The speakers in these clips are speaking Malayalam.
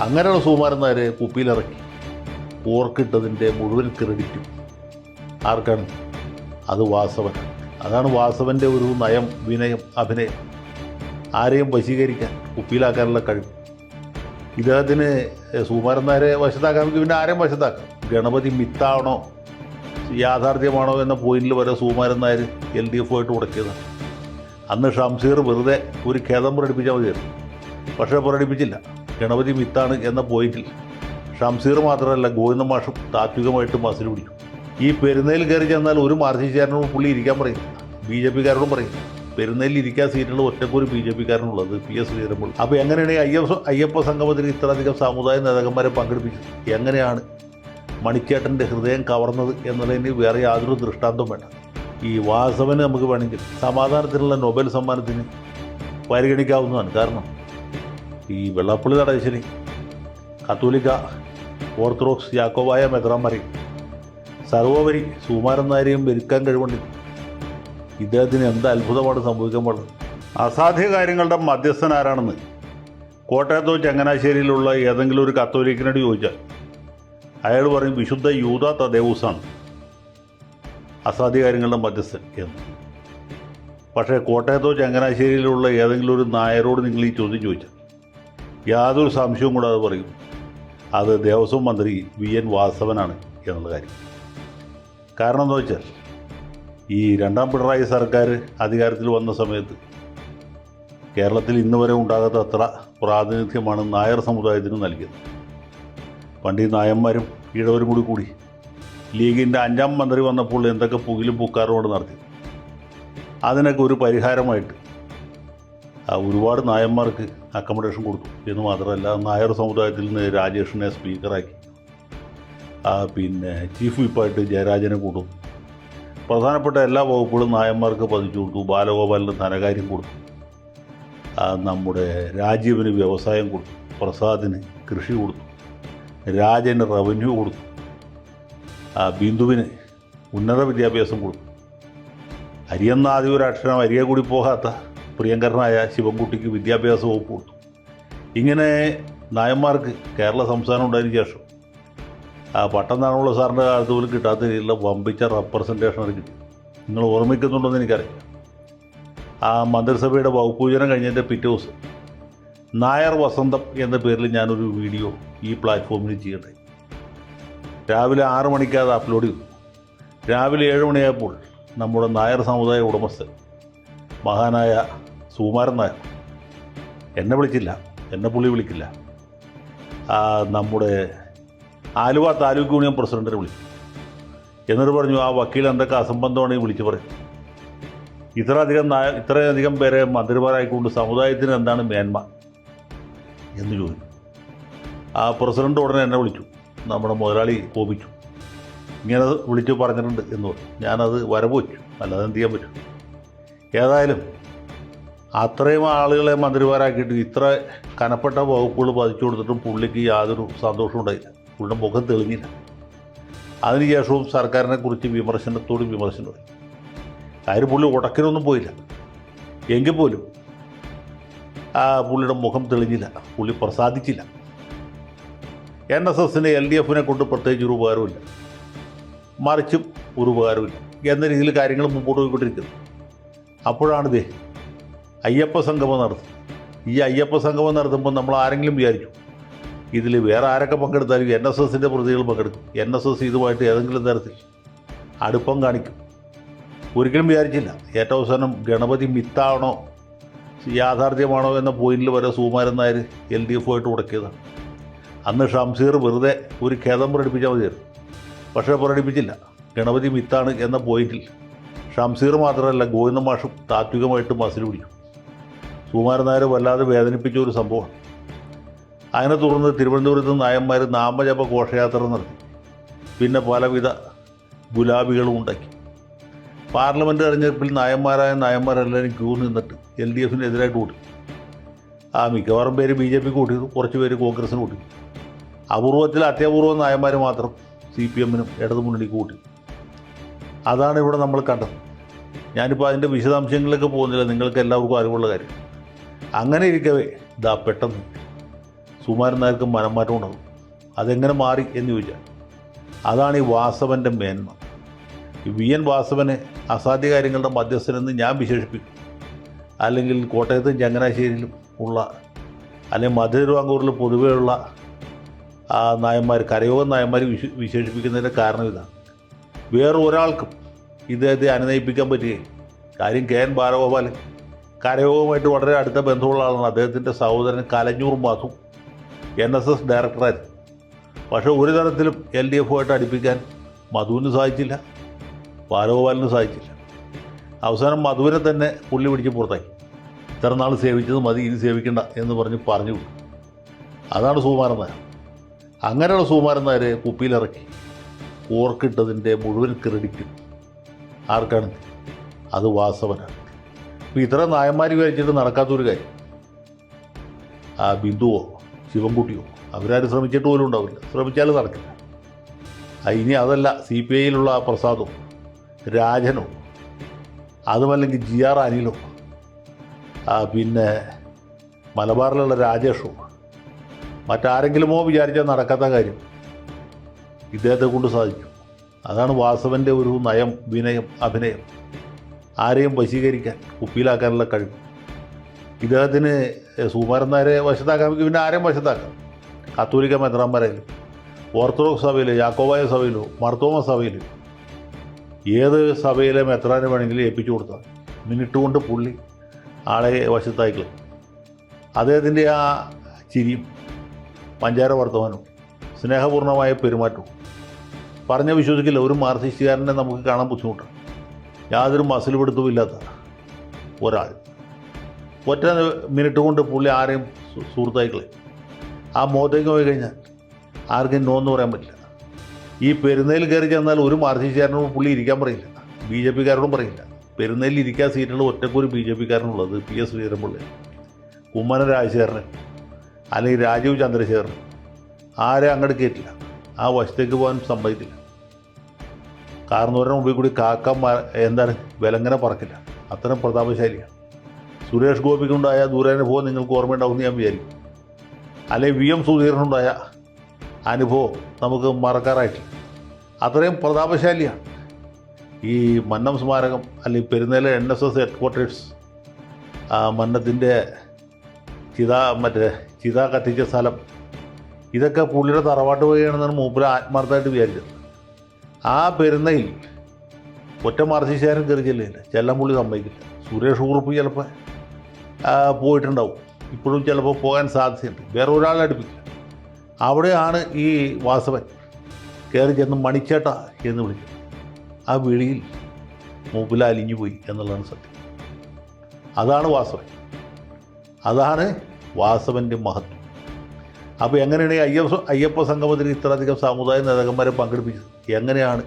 അങ്ങനെയുള്ള സുകുമാരന്മാർ കുപ്പിയിലിറക്കി. ഓർക്കിട്ടതിന്റെ മുഴുവൻ ക്രെഡിറ്റും ആർക്കാണ്? അത് വാസവൻ. അതാണ് വാസവന്റെ ഒരു നയം വിനയം അഭിനയം. ആരെയും വശീകരിക്കാൻ കുപ്പിയിലാക്കാനുള്ള കഴിവ്. ഇദ്ദേഹത്തിന് സുകുമാരന്മാരെ വശത്താക്കാമെങ്കിൽ പിന്നെ ആരെയും വശത്താക്കാം? ഗണപതി മിത്താണോ? യാഥാർത്ഥ്യമാണോ എന്ന പോയിന്റിൽ വരെ Sukumaran Nair L D F ആയിട്ട് ഉടക്കിയതാണ്. അന്ന് ഷംസീർ വെറുതെ ഒരു ഖേദം പ്രകടിപ്പിച്ചാൽ മതിയായിരുന്നു. പക്ഷേ പ്രകടിപ്പിച്ചില്ല. ഗണപതി മിത്താണ് എന്ന പോയിന്റിൽ ഷംസീർ മാത്രമല്ല ഗോവിന്ദ മാഷും താത്വികമായിട്ട് മസിൽ പിടിച്ചു. ഈ പെരുന്നേൽ കയറി ചെന്നാൽ ഒരു മാർക്സിസ്റ്റുകാരനോട് പുള്ളി ഇരിക്കാൻ പറയും. ബി ജെ പിക്കാരോടും പറയും. പെരുന്നേലിൽ ഇരിക്കാൻ സീറ്റുള്ള ഒറ്റക്കൊരു ബി ജെ പിക്കാരനുള്ളത് പി എസ് ശ്രീധരമ്പോൾ അപ്പോൾ എങ്ങനെയാണ് അയ്യപ്പ അയ്യപ്പ സംഗമത്തിൽ ഇത്രയധികം സമുദായ നേതാക്കന്മാരെ പങ്കെടുപ്പിച്ചത്? എങ്ങനെയാണ് മണിക്കേട്ടന്റെ ഹൃദയം കവർന്നത് എന്നുള്ളതിന് വേറെ യാതൊരു ദൃഷ്ടാന്തം വേണ്ട. ഈ വാസവന് നമുക്ക് വേണമെങ്കിൽ സമാധാനത്തിനുള്ള നൊബേൽ സമ്മാനത്തിന് പരിഗണിക്കാവുന്നതാണ്. കാരണം ഈ വെള്ളാപ്പള്ളി തടയശ്ശേരി കത്തോലിക്ക ഓർത്തഡോക്സ് യാക്കോബായ മെത്രാന്മാരെ സർവോപരി സുമാരൻ നായരെയും വെരുക്കാൻ കഴിവുണ്ട്. ഇദ്ദേഹത്തിന് എന്ത് അത്ഭുതമാണ് സംഭവിക്കാൻ പാടുന്നത് അസാധ്യ കാര്യങ്ങളുടെ മധ്യസ്ഥൻ ആരാണെന്ന്? കോട്ടയത്തോ ചങ്ങനാശ്ശേരിയിലുള്ള ഏതെങ്കിലും ഒരു കത്തോലിക്കനോട് ചോദിച്ചാൽ അയാൾ പറയും വിശുദ്ധ യൂത തദേവൂസാണ്. അസാധ്യ കാര്യങ്ങളുടെ മധ്യസ്ഥൻ എന്ന്. പക്ഷേ കോട്ടയത്തോ ചങ്ങനാശ്ശേരിയിലുള്ള ഏതെങ്കിലും ഒരു നായരോട് നിങ്ങൾ ഈ ചോദ്യം ചോദിച്ചാൽ യാതൊരു സംശയവും കൂടാതെ പറയും. അത് ദേവസ്വം മന്ത്രി വി എൻ വാസവനാണ് എന്നുള്ള കാര്യം. കാരണം എന്താ വെച്ചാൽ ഈ രണ്ടാം പിണറായി സർക്കാർ അധികാരത്തിൽ വന്ന സമയത്ത് കേരളത്തിൽ ഇന്ന് വരെ ഉണ്ടാകാത്ത അത്ര പ്രാതിനിധ്യമാണ് നായർ സമുദായത്തിന് നൽകിയത്. പണ്ട് ഈ നായന്മാരും ഈഴവരും കൂടി കൂടി ലീഗിന്റെ അഞ്ചാം മന്ത്രി വന്നപ്പോൾ എന്തൊക്കെ പുകിലും പുക്കാറുമാണ് നടത്തി. അതിനൊക്കെ ഒരു പരിഹാരമായിട്ട് ഒരുപാട് നായന്മാർക്ക് അക്കോമഡേഷൻ കൊടുത്തു. എന്ന് മാത്രമല്ല നായർ സമുദായത്തിൽ നിന്ന് രാജേഷിനെ സ്പീക്കറാക്കി പിന്നെ ചീഫ് വിപ്പായിട്ട് ജയരാജനെ കൊടുത്തു പ്രധാനപ്പെട്ട എല്ലാ വകുപ്പുകളും നായന്മാർക്ക് പതിച്ചു കൊടുത്തു. ബാലഗോപാലിന് ധനകാര്യം കൊടുത്തു. നമ്മുടെ രാജീവിന് വ്യവസായം കൊടുത്തു. പ്രസാദിന് കൃഷി കൊടുത്തു. രാജന് റവന്യൂ കൊടുത്തു. ബിന്ദുവിന് ഉന്നത വിദ്യാഭ്യാസം കൊടുത്തു. അരിയെന്ന ആദ്യ ഒരു അക്ഷരം അരിയെ കൂടി പോകാത്ത പ്രിയങ്കരനായ ശിവൻകുട്ടിക്ക് വിദ്യാഭ്യാസ വകുപ്പ് കൊടുത്തു. ഇങ്ങനെ നായന്മാർക്ക് കേരള സംസ്ഥാനം ഉണ്ടായതിനു ശേഷം ആ പട്ടം നാണുള്ള സാറിന്റെ കാലത്ത് പോലും കിട്ടാത്ത രീതിയിലുള്ള വമ്പിച്ച റെപ്രസെന്റേഷൻ കിട്ടി. നിങ്ങൾ ഓർമ്മിക്കുന്നുണ്ടെന്ന് എനിക്കറിയാം. ആ മന്ത്രിസഭയുടെ വകുപ്പ് പൂജനം കഴിഞ്ഞതിന്റെ പിറ്റേ ദിവസം നായർ വസന്തം എന്ന പേരിൽ ഞാനൊരു വീഡിയോ ഈ പ്ലാറ്റ്ഫോമിൽ ചെയ്യട്ടെ. രാവിലെ ആറ് മണിക്ക് അത് അപ്ലോഡ് ചെയ്തു. രാവിലെ ഏഴ് മണിയായപ്പോൾ നമ്മുടെ നായർ സമുദായ ഉടമസ്ഥൻ മഹാനായ സുകുമാരൻ നായർ എന്നെ വിളിച്ചില്ല. എന്നെ പുള്ളി വിളിക്കില്ല. നമ്മുടെ ആലുവ താലൂക്ക് യൂണിയൻ പ്രസിഡന്റിനെ വിളിച്ചു എന്നിട്ട് പറഞ്ഞു ആ വക്കീൽ എന്തൊക്കെ അസംബന്ധമാണെങ്കിൽ വിളിച്ചു പറയും. ഇത്രയധികം നായ ഇത്രയധികം പേരെ മന്ത്രിമാരായിക്കൊണ്ട് സമുദായത്തിന് എന്താണ് മേന്മ? എന്ന് ചോദിച്ചു. ആ പ്രസിഡന്റ് ഉടനെ എന്നെ വിളിച്ചു. നമ്മുടെ മുതലാളി കോപിച്ചു. ഇങ്ങനെ വിളിച്ചു പറഞ്ഞിട്ടുണ്ട് എന്ന് പറഞ്ഞു. ഞാനത് വരവ് വെച്ചു അല്ലാതെ എന്ത് ചെയ്യാൻ പറ്റും? ഏതായാലും അത്രയും ആളുകളെ മന്ത്രിമാരാക്കിയിട്ട് ഇത്ര കനപ്പെട്ട വകുപ്പുകൾ പതിച്ചു കൊടുത്തിട്ടും പുള്ളിക്ക് യാതൊരു സന്തോഷവും ഉണ്ടായില്ല. പുള്ളിയുടെ മുഖം തെളിഞ്ഞില്ല. അതിനുശേഷവും സർക്കാരിനെ കുറിച്ച് വിമർശനത്തോട് വിമർശനമായി കാര്യം പുള്ളി ഉടക്കിനൊന്നും പോയില്ല. എങ്കിൽ പോലും ആ പുള്ളിയുടെ മുഖം തെളിഞ്ഞില്ല. പുള്ളി പ്രസാദിച്ചില്ല. എൻ എസ് എസിനെ എൽ ഡി എഫിനെ കൊണ്ട് പ്രത്യേകിച്ച് ഒരു ഉപകാരമില്ല മറിച്ചും ഒരു ഉപകാരമില്ല എന്ന രീതിയിൽ കാര്യങ്ങൾ മുമ്പോട്ട് പോയിക്കൊണ്ടിരിക്കുന്നു. അപ്പോഴാണ് ഇതേ അയ്യപ്പ സംഗമം നടത്തും. ഈ അയ്യപ്പ സംഗമം നടത്തുമ്പോൾ നമ്മൾ ആരെങ്കിലും വിചാരിച്ചു ഇതിൽ വേറെ ആരൊക്കെ പങ്കെടുത്താലും എൻ എസ് എസിന്റെ പ്രതികൾ പങ്കെടുക്കും. എൻ എസ് എസ് ഇതുമായിട്ട് ഏതെങ്കിലും തരത്തിൽ അടുപ്പം കാണിക്കും. ഒരിക്കലും വിചാരിച്ചില്ല. ഏറ്റവും അവസാനം ഗണപതി മിത്താണോ യാഥാർത്ഥ്യമാണോ എന്ന പോയിന്റിൽ വരെ Sukumaran Nair L D F ആയിട്ട് ഉടക്കിയതാണ് അന്ന് ഷംസീർ വെറുതെ ഒരു ഖേദം പ്രകടിപ്പിച്ചാൽ മതിയായിരുന്നു. പക്ഷേ പ്രകടിപ്പിച്ചില്ല. ഗണപതി മിത്താണ് എന്ന പോയിന്റിൽ ഷംസീർ മാത്രമല്ല ഗോവിന്ദ മാഷും താത്വികമായിട്ട് മസിൽ പിടിച്ചു. സുകുമാരൻ നായർ വല്ലാതെ വേദനിപ്പിച്ച ഒരു സംഭവമാണ്. അതിനെ തുടർന്ന് തിരുവനന്തപുരത്ത് നായന്മാർ നാമജപ ഘോഷയാത്ര നടത്തി. പിന്നെ പലവിധ ഗുലാബികളും ഉണ്ടാക്കി. പാർലമെന്റ് തെരഞ്ഞെടുപ്പിൽ നായന്മാരായ നായന്മാരെല്ലാവരും ക്യൂ നിന്നിട്ട് എൽ ഡി എഫിനെതിരായിട്ട് കൂട്ടി ആ മിക്കവാറും പേര് ബി ജെ പിക്ക് കൂട്ടിയിരുന്നു കുറച്ച് പേര് കോൺഗ്രസിന് കൂട്ടി അപൂർവത്തിൽ അത്യപൂർവം നായന്മാർ മാത്രം സി പി എമ്മിനും ഇടതുമുന്നണിക്ക് കൂട്ടി അതാണ് ഇവിടെ നമ്മൾ കണ്ടത്. ഞാനിപ്പോൾ അതിന്റെ വിശദാംശങ്ങളിലേക്ക് പോകുന്നില്ല. നിങ്ങൾക്ക് എല്ലാവർക്കും അറിവുള്ള കാര്യം. അങ്ങനെ ഇരിക്കവേ ഇതാ പെട്ടെന്ന്. സുമാരൻ നായർക്ക് മനംമാറ്റം ഉണ്ടാകും. അതെങ്ങനെ മാറി എന്ന് ചോദിച്ചാൽ അതാണ് ഈ വാസവന്റെ മേന്മ. ഈ വി. എൻ. വാസവനെ അസാധ്യ കാര്യങ്ങളുടെ മധ്യസ്ഥനെന്ന് ഞാൻ വിശേഷിപ്പിക്കും. അല്ലെങ്കിൽ കോട്ടയത്തും ചങ്ങനാശ്ശേരിയിലും ഉള്ള അല്ലെങ്കിൽ മധുരവാങ്കൂറിൽ പൊതുവെയുള്ള ആ നായന്മാർ കരയോഗ നായന്മാർ വിശ വിശേഷിപ്പിക്കുന്നതിന്റെ കാരണം ഇതാണ്. വേറെ ഒരാൾക്കും ഇദ്ദേഹത്തെ അനുനയിപ്പിക്കാൻ പറ്റുകയും കാര്യം കെ. എൻ. ബാലഗോപാലൻ കരയോഗവുമായിട്ട് വളരെ അടുത്ത ബന്ധമുള്ള ആളാണ്. അദ്ദേഹത്തിന്റെ സഹോദരൻ Kalanjoor Masu N S S ഡയറക്ടറായിരുന്നു പക്ഷേ ഒരു തരത്തിലും എൽ ഡി എഫുമായിട്ട് അടുപ്പിക്കാൻ മധുവിന് സാധിച്ചില്ല ബാലഗോപാലിന് സാധിച്ചില്ല. അവസാനം മധുവിനെ തന്നെ പുള്ളി പിടിച്ച് പുറത്താക്കി. ഇത്ര നാൾ സേവിച്ചത് മതി ഇനി സേവിക്കണ്ട എന്ന് പറഞ്ഞ് പറഞ്ഞു അതാണ് സുകുമാരൻ നായർ. അങ്ങനെയുള്ള സുകുമാരൻ നായരെ കുപ്പിയിലിറക്കി ഓർക്കിട്ടതിന്റെ മുഴുവൻ ക്രെഡിറ്റും ആർക്കാണ്? അത് വാസവനാണ്. അപ്പോൾ ഇത്ര നായന്മാർ വിചാരിച്ചിട്ട് നടക്കാത്തൊരു കാര്യം. ആ ബിന്ദുവോ ശിവൻകുട്ടിയോ അവരാരും ശ്രമിച്ചിട്ട് പോലും ഉണ്ടാവില്ല. ശ്രമിച്ചാലും നടക്കില്ല. ഇനി അതല്ല സി പി ഐയിലുള്ള ആ പ്രസാദോ രാജനോ അതുമല്ലെങ്കിൽ ജി ആർ അനിലോ പിന്നെ മലബാറിലുള്ള രാജേഷോ മറ്റാരെങ്കിലുമോ വിചാരിച്ചാൽ നടക്കാത്ത കാര്യം ഇദ്ദേഹത്തെ കൊണ്ട് സാധിക്കും. അതാണ് വാസവന്റെ ഒരു നയം വിനയം അഭിനയം. ആരെയും വശീകരിക്കാൻ കുപ്പിയിലാക്കാനുള്ള കഴിവ്. ഇദ്ദേഹത്തിന് സുകുമാരൻ നായരെ വശത്താക്കാൻ പിന്നെ ആരെയും വശത്താക്കാം. കത്തോലിക്ക മെത്രാന്മാരായാലും ഓർത്തഡോക്സ് സഭയിലോ യാക്കോബായ സഭയിലോ മർത്തോമ സഭയിലോ ഏത് സഭയിലെ മെത്രാനെ വേണമെങ്കിലും ഏൽപ്പിച്ചു കൊടുത്താൽ മിനിറ്റ് കൊണ്ട് പുള്ളി ആളെ വശത്തായിക്കളും അദ്ദേഹത്തിന്റെ ആ ചിരിയും പഞ്ചാര വർത്തമാനവും സ്നേഹപൂർണമായ പെരുമാറ്റവും പറഞ്ഞ വിശ്വസിക്കില്ല. ഒരു മാർസിസ്റ്റുകാരനെ നമുക്ക് കാണാൻ ബുദ്ധിമുട്ടാണ്. യാതൊരു മസിൽ പിടുത്തവും ഇല്ലാത്ത ഒരാൾ. ഒറ്റ മിനിറ്റ് കൊണ്ട് പുള്ളി ആരെയും സുഹൃത്തായിക്കളെ. ആ മുഖത്തേക്ക് പോയി കഴിഞ്ഞാൽ ആർക്കും നോ എന്ന് പറയാൻ പറ്റില്ല. ഈ പെരുന്നയിൽ കയറി ചെന്നാൽ ഒരു മാർസിസ്റ്റുകാരനോട് പുള്ളി ഇരിക്കാൻ പറയില്ല. ബി ജെ പിക്കാരോടും പറയില്ല. പെരുന്നയിൽ ഇരിക്കാൻ സീറ്റുള്ള ഒറ്റക്കൊരു ബി ജെ പിക്കാരനുള്ളത് പി എസ് ശ്രീധരൻപിള്ളി. കുമ്മന രാജശേഖരൻ. അല്ലെങ്കിൽ രാജീവ് ചന്ദ്രശേഖരൻ. ആരെ അങ്ങോട്ട് കയറ്റില്ല ആ വശത്തേക്ക് പോകാൻ സമ്മതിക്കില്ല. കാരണവരുടെ മുമ്പിൽ കൂടി കാക്ക എന്താണ് വിലങ്ങനെ പറക്കില്ല. അത്തരം പ്രതാപശാലിയാണ് സുരേഷ് ഗോപിക്കുണ്ടായ ദൂരാനുഭവം നിങ്ങൾക്ക് ഓർമ്മയുണ്ടാവും ഞാൻ വിചാരിക്കും. അല്ലെങ്കിൽ വി എം സുധീറിനുണ്ടായ അനുഭവം നമുക്ക് മറക്കാറായിട്ടില്ല. അത്രയും പ്രതാപശാലിയാണ് ഈ മന്നം സ്മാരകം അല്ലെങ്കിൽ പെരുന്നേല N S S headquarters മന്നത്തിന്റെ ചിത മറ്റേ ചിത കത്തിച്ച സ്ഥലം ഇതൊക്കെ പുള്ളിയുടെ തറവാട്ട് വഴിയാണെന്നാണ് മൂപ്പര് ആത്മാർത്ഥമായിട്ട് വിചാരിച്ചത്. ആ പെരുന്നയിൽ ഒറ്റ മാർസിശാരം കയറി ചെല്ലില്ല ചെല്ലാൻ പുള്ളി സമ്മതിക്കില്ല. സുരേഷ് കുറുപ്പ് ചിലപ്പോൾ പോയിട്ടുണ്ടാവും. ഇപ്പോഴും ചിലപ്പോൾ പോകാൻ സാധ്യതയുണ്ട്. വേറെ ഒരാളെ അടുപ്പിക്കില്ല. അവിടെയാണ് ഈ വാസവൻ കയറി ചെന്ന് മണിച്ചേട്ട എന്ന് വിളിക്കും ആ വിളിയിൽ മൂപ്പിൽ അലിഞ്ഞു പോയി എന്നുള്ളതാണ് സത്യം. അതാണ് വാസവൻ. അതാണ് വാസവന്റെ മഹത്വം. അപ്പോൾ എങ്ങനെയാണ് അയ്യപ്പ അയ്യപ്പ സംഗമത്തിൽ ഇത്രയധികം സാമുദായിക നേതാക്കന്മാരെ പങ്കെടുപ്പിച്ചത്? എങ്ങനെയാണ്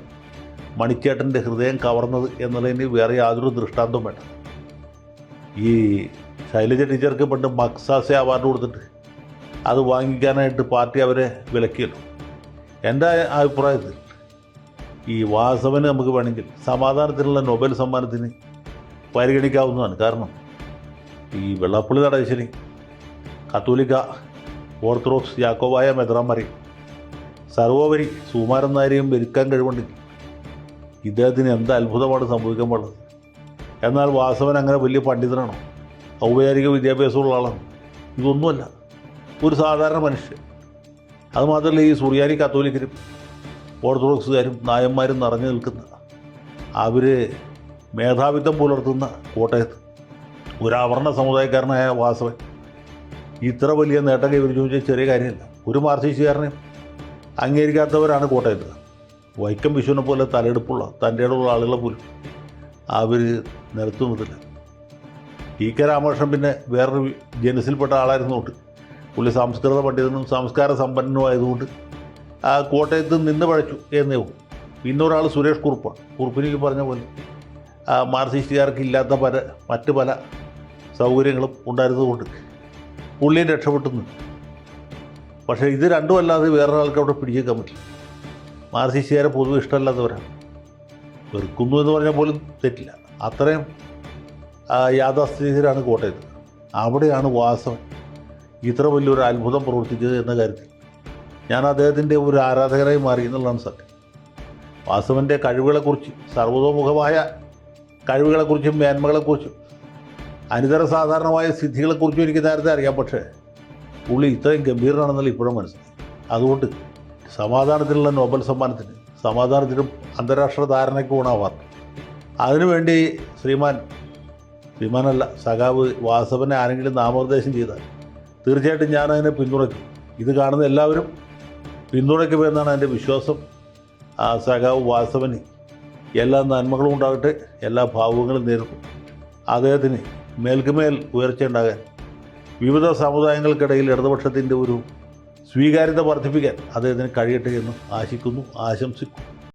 മണിച്ചേട്ടന്റെ ഹൃദയം കവർന്നത് എന്നുള്ളതിന് വേറെ യാതൊരു ദൃഷ്ടാന്തവും വേണ്ട. ഈ ശൈലജ ടീച്ചർക്ക് പണ്ട് മക്സാസെ അവാർഡ് കൊടുത്തിട്ട് അത് വാങ്ങിക്കാനായിട്ട് പാർട്ടി അവരെ വിലക്കിയല്ലോ. എന്റെ അഭിപ്രായത്തിൽ ഈ വാസവന് നമുക്ക് വേണമെങ്കിൽ സമാധാനത്തിനുള്ള നൊബേൽ സമ്മാനത്തിന് പരിഗണിക്കാവുന്നതാണ്. കാരണം ഈ വെള്ളാപ്പള്ളി നടേശ്വരി കത്തോലിക്ക ഓർത്തഡോക്സ് യാക്കോബായ മെത്രാന്മാരെയും സർവോപരി സുമാരൻ നായരെയും വെരുക്കാൻ കഴിവുണ്ടെങ്കിൽ ഇദ്ദേഹത്തിന് എന്ത് അത്ഭുതമാണ് സംഭവിക്കാൻ പാടുള്ളത് എന്നാൽ വാസവൻ അങ്ങനെ വലിയ പണ്ഡിതനാണോ? ഔപചാരിക വിദ്യാഭ്യാസമുള്ള ആളാണ്? ഇതൊന്നുമല്ല. ഒരു സാധാരണ മനുഷ്യൻ. അതുമാത്രമല്ല ഈ സുറിയാനി കത്തോലിക്കരും ഓർത്തഡോക്സുകാരും നായന്മാരും നിറഞ്ഞു നിൽക്കുന്ന അവർ മേധാവിത്വം പുലർത്തുന്ന കോട്ടയത്ത്. ഒരു അവർണ സമുദായക്കാരനായ വാസവൻ. ഇത്ര വലിയ നേട്ടം കൈവരിച്ചു വെച്ചാൽ ചെറിയ കാര്യമല്ല. ഒരു മാർസിസ്റ്റുകാരനെ അംഗീകരിക്കാത്തവരാണ് കോട്ടയത്ത്. വൈക്കം വിഷുവിനെ പോലെ തലയെടുപ്പുള്ള തന്റെ ഇടമുള്ള ആളുകളെ പോലും അവർ നിലത്തു നിർത്തില്ല ടി കെ രാമകൃഷ്ണൻ പിന്നെ വേറൊരു ജനസിൽപ്പെട്ട ആളായിരുന്നുകൊണ്ട് പുള്ളി സംസ്കൃത പണ്ഡിതനും സംസ്കാര സമ്പന്നനുമായതുകൊണ്ട് ആ കോട്ടയത്ത് നിന്ന് പഴച്ചു എന്നേ ഉള്ളൂ. പിന്നെ ഒരാൾ സുരേഷ് കുറുപ്പാണ്. കുറുപ്പിനിക്ക് പറഞ്ഞ പോലെ മാർസിസ്റ്റുകാർക്ക് ഇല്ലാത്ത പല മറ്റ് പല സൗകര്യങ്ങളും ഉണ്ടായിരുന്നതുകൊണ്ട് പുള്ളിയും രക്ഷപ്പെട്ടുന്നു. പക്ഷേ ഇത് രണ്ടും അല്ലാതെ വേറൊരാൾക്ക് അവിടെ പിടിച്ചേക്കാൻ പറ്റില്ല. മാർസിസ്റ്റുകാരെ പൊതുവെ ഇഷ്ടമല്ലാത്തവരാണ്. വെറുക്കുന്നു എന്ന് പറഞ്ഞാൽ പോലും തെറ്റില്ല. അത്രയും യാഥാസ്ഥിതിയിലാണ് കോട്ടയത്ത്. അവിടെയാണ് വാസവൻ ഇത്ര വലിയൊരു അത്ഭുതം പ്രവർത്തിച്ചത് എന്ന കാര്യത്തിൽ. ഞാൻ അദ്ദേഹത്തിന്റെ ഒരു ആരാധകരായി മാറി എന്നുള്ളതാണ് സത്യം. വാസവന്റെ കഴിവുകളെക്കുറിച്ച് സർവതോമുഖമായ കഴിവുകളെക്കുറിച്ചും മേന്മകളെക്കുറിച്ചും അനിതര സാധാരണമായ സിദ്ധികളെക്കുറിച്ചും എനിക്ക് നേരത്തെ അറിയാം പക്ഷേ പുള്ളി ഇത്രയും ഗംഭീരനാണെന്നുള്ള ഇപ്പോഴും മനസ്സിലായി. അതുകൊണ്ട് സമാധാനത്തിനുള്ള നോബൽ സമ്മാനത്തിന് സമാധാനത്തിനും അന്താരാഷ്ട്ര ധാരണയ്ക്ക് ഗുണമാവാറ് അതിനുവേണ്ടി ശ്രീമാൻ ശ്രീമാനല്ല സഖാവ് വാസവനെ ആരെങ്കിലും നാമനിർദ്ദേശം ചെയ്താൽ തീർച്ചയായിട്ടും ഞാൻ അതിനെ പിന്തുണയ്ക്കും. ഇത് കാണുന്ന എല്ലാവരും പിന്തുണയ്ക്കുമെന്നാണ് എന്റെ വിശ്വാസം. ആ സഖാവ് വാസവന് എല്ലാ നന്മകളും ഉണ്ടാകട്ടെ എല്ലാ ഭാവങ്ങളും നേരിടും അദ്ദേഹത്തിന് മേൽക്കുമേൽ ഉയർച്ചയുണ്ടാകാൻ വിവിധ സമുദായങ്ങൾക്കിടയിൽ ഇടതുപക്ഷത്തിന്റെ ഒരു സ്വീകാര്യത വർദ്ധിപ്പിക്കാൻ അദ്ദേഹത്തിന് കഴിയട്ടെ എന്ന് ആശിക്കുന്നു ആശംസിക്കുന്നു.